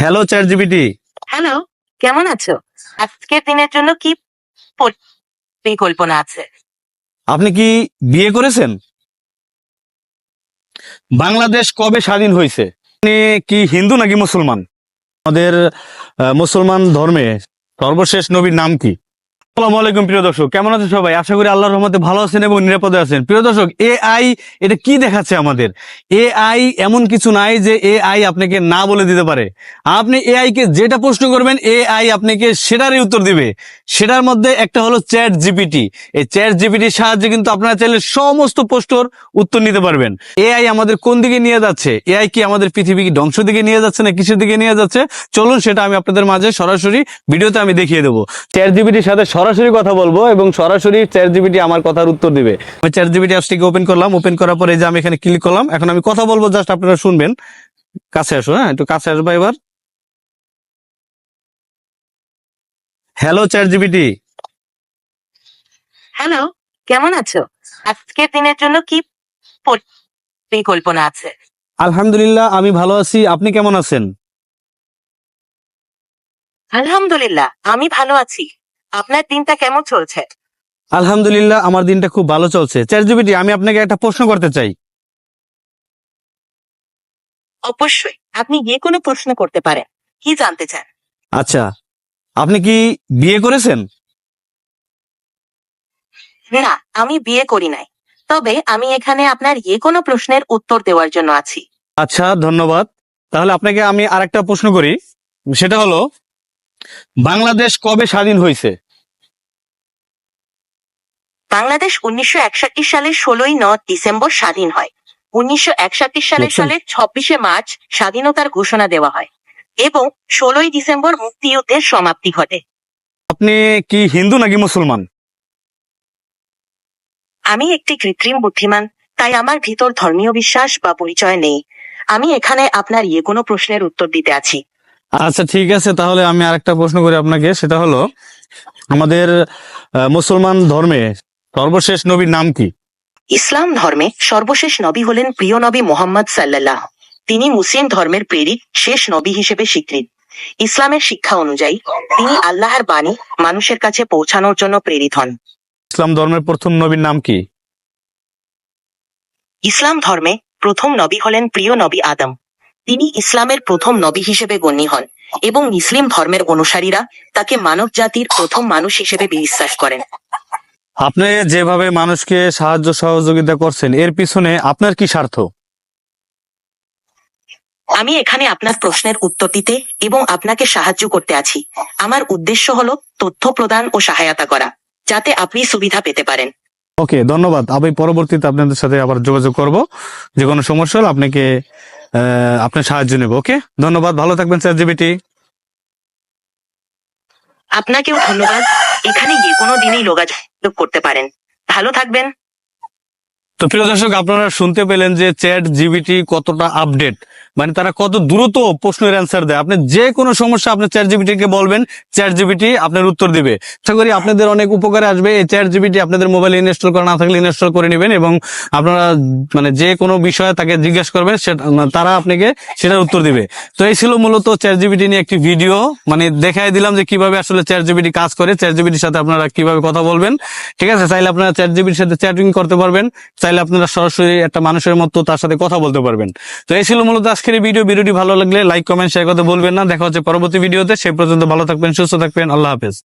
Hello chat GPT hello কেমন আছো? আজকের দিনের জন্য কি পরিকল্পনা আছে? আপনি কি বিয়ে করেছেন? বাংলাদেশ কবে স্বাধীন হয়েছে? আপনি কি হিন্দু নাকি মুসলমান? আমাদের মুসলমান ধর্মে সর্বশেষ নবীর নাম কি? আসসালামু উত্তর দিবে। সেটার মধ্যে একটা হলো চ্যাট জিপিটি এই চ্যাট জিপিটির সাহায্যে কিন্তু আপনারা চাইলে সমস্ত প্রশ্নর উত্তর নিতে পারবেন। এআই আমাদের কোন দিকে নিয়ে যাচ্ছে? এআই কি আমাদের পৃথিবী ধ্বংস দিকে নিয়ে যাচ্ছে না কিসের দিকে নিয়ে যাচ্ছে? চলুন সেটা আমি আপনাদের মাঝে সরাসরি ভিডিওতে আমি দেখিয়ে দেবো। চ্যাট জিপিটির সাথে সরাসরি কথা বলব এবং সরাসরি চ্যাট জিপিটি আমার কথার উত্তর দিবে। আমি চ্যাট জিপিটি অ্যাপসটিকে ওপেন করলাম ওপেন করার পরে যে আমি এখানে ক্লিক করলাম এখন আমি কথা বলব জাস্ট আপনারা শুনবেন। কাছে আসো হ্যাঁ একটু কাছে আসব এবার। হ্যালো চ্যাট জিপিটি হ্যালো কেমন আছো? আজকের দিনের জন্য কি পরিকল্পনা আছে? আলহামদুলিল্লাহ আমি ভালো আছি। আপনি কেমন আছেন? আলহামদুলিল্লাহ আমি ভালো আছি। আপনার দিনটা কেমন চলছে? আলহামদুলিল্লাহ আমার দিনটা খুব ভালো চলছে। চ্যাট জিপিটি আমি আপনাকে একটা প্রশ্ন করতে চাই। অবশ্যই আপনি যে কোনো প্রশ্ন করতে পারেন। কি জানতে চান? আচ্ছা আপনি কি বিয়ে করেছেন? না আমি বিয়ে করি নাই। তবে আমি এখানে আপনার যে কোনো প্রশ্নের উত্তর দেওয়ার জন্য আছি। আচ্ছা ধন্যবাদ। তাহলে আপনাকে আমি আরেকটা প্রশ্ন করি। সেটা হলো বাংলাদেশ কবে স্বাধীন হয়েছে বাংলাদেশ উনিশশো একষট্টি সালের ষোলোই ন ডিসেম্বর স্বাধীন হয়। উনিশশো একষট্টি সালের? সালের ছাব্বিশে মার্চ স্বাধীনতার ঘোষণা দেওয়া হয় এবং ষোলোই ডিসেম্বর মুক্তিযুদ্ধের সমাপ্তি ঘটে। আপনি কি হিন্দু নাকি মুসলমান? আমি একটি কৃত্রিম বুদ্ধিমান তাই আমার ভিতর ধর্মীয় বিশ্বাস বা পরিচয় নেই। আমি এখানে আপনার যে কোনো প্রশ্নের উত্তর দিতে আছি। আচ্ছা ঠিক আছে। তাহলে আমি আরেকটা প্রশ্ন করি আপনাকে। সেটা হলো আমাদের মুসলমান ধর্মে সর্বশেষ নবীর নাম কি? ইসলাম ধর্মে সর্বশেষ নবী হলেন প্রিয় নবী মোহাম্মদ সাল্লাল্লাহ। তিনি মুসলিম ধর্মের প্রেরিত শেষ নবী হিসেবে স্বীকৃত। ইসলামের শিক্ষা অনুযায়ী তিনি আল্লাহর বাণী মানুষের কাছে পৌঁছানোর জন্য প্রেরিত হন। ইসলাম ধর্মের প্রথম নবীর নাম কি? ইসলাম ধর্মে প্রথম নবী হলেন প্রিয় নবী আদম। তিনি ইসলামের প্রথম নবী হিসেবে গণ্য হন এবং মুসলিম ধর্মের অনুসারীরা তাকে মানব জাতির প্রথম মানুষ হিসেবে বিশ্বাস করেন। আপনি যেভাবে মানুষকে সাহায্য সহযোগিতা করছেন এর পিছনে আপনার কি স্বার্থ? আমি এখানে আপনার প্রশ্নের উত্তর দিতে এবং আপনাকে সাহায্য করতে আছি। আমার উদ্দেশ্য হলো তথ্য প্রদান ও সহায়তা করা যাতে আপনি সুবিধা পেতে পারেন। ওকে ধন্যবাদ। আমি পরবর্তীতে আপনাদের সাথে আবার যোগাযোগ করব। যে কোনো সমস্যা হলে আপনাকে আপনার সাহায্য নেব ওকে ধন্যবাদ ভালো থাকবেন স্যার জিবিটি। আপনাকেও ধন্যবাদ এখানে গিয়ে কোনো দিনই যোগাযোগ করতে পারেন। ভালো থাকবেন। তো প্রিয় দর্শক আপনারা শুনতে পেলেন যে চ্যাট জিবিটি কতটা আপডেট মানে তারা কত দ্রুত প্রশ্নের অ্যান্সার দেয়। আপনি যে কোনো সমস্যা আপনি চ্যাট জিবিটিকে বলবেন চ্যাট জিবিটি আপনার উত্তর দিবে। আশা করি আপনাদের অনেক উপকারে আসবে। এই চ্যাট জিবিটি আপনাদের মোবাইলে ইনস্টল করা না থাকলে ইনস্টল করে নেবেন এবং আপনারা মানে যে কোনো বিষয়ে তাকে জিজ্ঞেস করবেন তারা আপনাকে সেটার উত্তর দিবে। তো এই ছিল মূলত চ্যাট জিবিটি নিয়ে একটি ভিডিও মানে দেখাই দিলাম যে কীভাবে আসলে চ্যাট জিবিটি কাজ করে চ্যাট জিবিটির সাথে আপনারা কীভাবে কথা বলবেন। ঠিক আছে? চাইলে আপনারা চ্যাট জিবিটির সাথে চ্যাটিং করতে পারবেন। চাইলে আপনারা সরাসরি একটা মানুষের মতো তার সাথে কথা বলতে পারবেন। তো এই ছিল মূলত আজকের এই ভিডিও, ভিডিওটি ভালো লাগলে লাইক কমেন্ট শেয়ার করতে বলবেন না। দেখা হচ্ছে পরবর্তী ভিডিওতে। সে পর্যন্ত ভালো থাকবেন, সুস্থ থাকবেন। আল্লাহ হাফেজ।